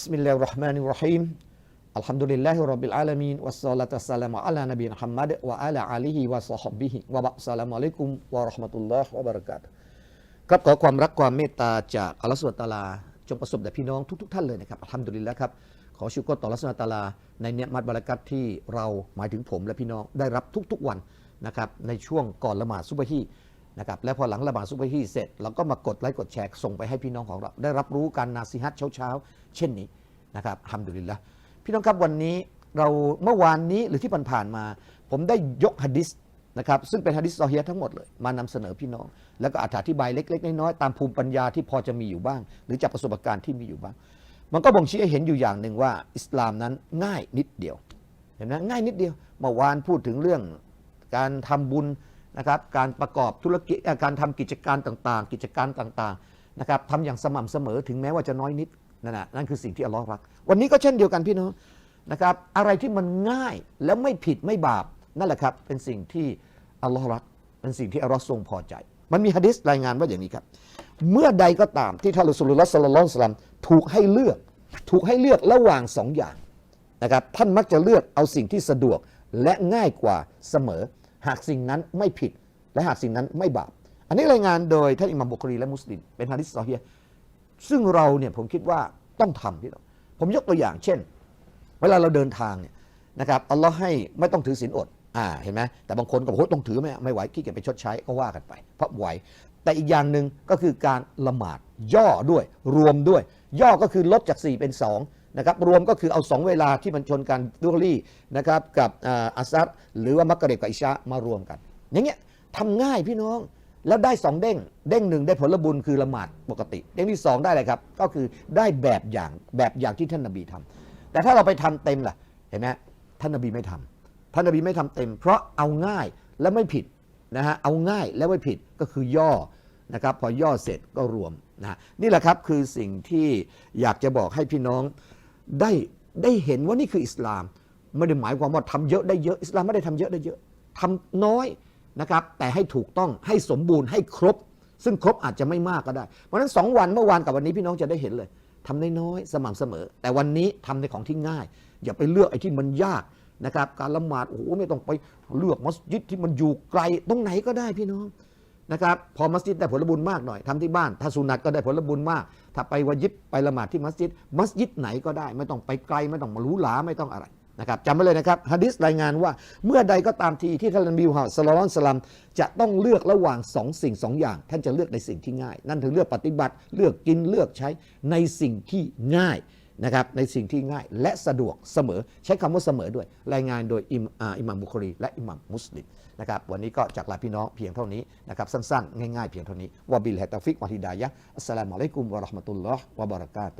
بسم الله الرحمن الرحيم الحمد لله رب العالمين والصلاة والسلام على نبي محمد وعلى آله وصحبه وبعد السلام عليكم ورحمة الله وبركاته ครับขอความรักความเมตตาจากอัลลอฮฺสุลตาลา จงประสบแด่พี่น้องทุกๆท่านเลยนะครับอัลฮัมดุลิลละครับ ขอชุกรต่ออัลลอฮฺสุลตาลา ในเนียมัดบารักัตที่เราหมายถึงผมและพี่น้องได้รับทุกๆวันนะครับในช่วงก่อนละหมาดซุบฮี นะครับและพอหลังละหมาดซุบฮีเสร็จเราก็มากดไลค์กดแชร์ส่งไปให้พี่น้องของเรา ได้รับรู้การนาซีฮัตเช้าๆ เช่นนี้นะครับอัลฮัมดุลิลละพี่น้องครับวันนี้เราเมื่อวานนี้หรือที่ผ่านมา ผมได้ยกฮะดิษนะครับซึ่งเป็นฮะดิษซอฮียทั้งหมดเลย มานำเสนอพี่น้อง แล้วก็อธิบายเล็ก ๆ น้อยๆตามภูมิปัญญาที่พอจะมีอยู่บ้าง หรือจากประสบการณ์ที่มีอยู่บ้าง มันก็บ่งชี้ให้เห็นอยู่อย่างหนึ่งว่า อิสลามนั้นง่ายนิดเดียวเห็นไหมง่ายนิดเดียวเมื่อวานพูดถึงเรื่องการทำบุญ นะครับการประกอบธุรกิจการทำกิจการต่างๆ กิจการต่างๆนะครับทำอย่างสม่ำเสมอถึงแม้ว่าจะน้อยนิดนั่นนะนั่นคือสิ่งที่อัลลอฮ์รัก วันนี้ก็เช่นเดียวกันพี่น้องนะครับอะไรที่มันง่ายแล้วไม่ผิดไม่บาปนั่นแหละครับเป็นสิ่งที่อัลลอฮ์รัก เป็นสิ่งที่อัลลอฮ์ทรงพอใจ มันมีฮะดิษรายงานว่าอย่างนี้ครับ เมื่อใดก็ตามที่ท่านรอสุลลอฮ์สัลลัลลอฮุอะลัยฮิวะสัลลัมถูกให้เลือก ถูกให้เลือกระหว่างสองอย่างนะครับท่านมักจะเลือกเอาสิ่งที่สะดวกและง่ายกว่าเสมอ หากสิ่งนั้นไม่ผิด และหากสิ่งนั้นไม่บาป อันนี้รายงานโดยท่านอิหม่ามบุครีและมุสลิม เป็นฮะดิษซอฮีซึ่งเราเนี่ยผมคิดว่าต้องทำพี่น้องผมยกตัวอย่างเช่น เวลาเราเดินทางเนี่ยนะครับอัลลอฮ์ให้ไม่ต้องถือศีลอดอ่าเห็นไหมแต่บางคนก็บอกโอ้ต้องถือไม่ไม่ไหวขี้เกียจไปชดใช้ก็ว่ากันไป เพราะไหว แต่อีกอย่างหนึ่งก็คือการละหมาดย่อด้วยรวมด้วย ย่อก็คือลดจาก 4 เป็น 2 นะครับรวมก็คือเอา2เวลาที่มันชนกันดุฮรีนะครับกับอัสซัรหรือว่ามักกะเรบกับอิชามารวมกัน อย่างเงี้ยทำง่ายพี่น้องแล้วได้สองเด้ง เด้งหนึ่งได้ผลบุญคือละหมาดปกติ เด้งที่สองได้อะไรครับ ก็คือได้แบบอย่างแบบอย่างที่ท่านนบีทำแต่ถ้าเราไปทำเต็มล่ะเห็นไหมท่านนบีไม่ทำท่านนบีไม่ทำเต็ม เพราะเอาง่ายและไม่ผิดนะฮะเอาง่ายและไม่ผิดก็คือย่อนะครับพอย่อเสร็จก็รวมนะนี่แหละครับคือสิ่งที่อยากจะบอกให้พี่น้อง ได้ได้เห็นว่านี่คืออิสลาม ไม่ได้หมายความว่าทำเยอะได้เยอะอิสลามไม่ได้ทำเยอะได้เยอะทำน้อยนะครับแต่ให้ถูกต้องให้สมบูรณ์ให้ครบ ซึ่งครบอาจจะไม่มากก็ได้ เพราะฉะนั้นสองวันเมื่อวานกับวันนี้พี่น้องจะได้เห็นเลยทำน้อยๆสม่ำเสมอ แต่วันนี้ทำในของที่ง่าย อย่าไปเลือกไอ้ที่มันยากนะครับการละหมาดโอ้โหไม่ต้องไปเลือกมัสยิดที่มันอยู่ไกลตรงไหนก็ได้พี่น้องนะครับพอมัสยิดได้ผลบุญมากหน่อยทำที่บ้านถ้าสุนัตก็ได้ผลบุญมาก ถ้าไปวายิบไปละหมาดที่มัสยิด มัสยิดไหนก็ได้ ไม่ต้องไปไกลไม่ต้องมาหรูหราไม่ต้องอะไรนะครับจำไว้เลยนะครับฮะดิษรายงานว่าเมื่อใดก็ตามทีที่ท่านนบีมุฮัมมัดศ็อลลอฮุอะลัยฮิวะสัลลัมจะต้องเลือกระหว่างสองสิ่งสองอย่าง ท่านจะเลือกในสิ่งที่ง่าย นั่นถึงเลือกปฏิบัติเลือกกินเลือกใช้ในสิ่งที่ง่าย นะครับในสิ่งที่ง่ายและสะดวกเสมอใช้คำว่าเสมอด้วย รายงานโดยอิมอิหมัมบุครีและอิหมัมมุสลิมนะครับวันนี้ก็จากลาพี่น้องเพียงเท่านี้นะครับสั้นๆ ง่ายๆ เพียงเท่านี้วะบิลฮะตาฟิกวะฮิดายะอัสสลามุอะลัยกุมวะเราะห์มะตุลลอฮ์วะบะเราะกาตุ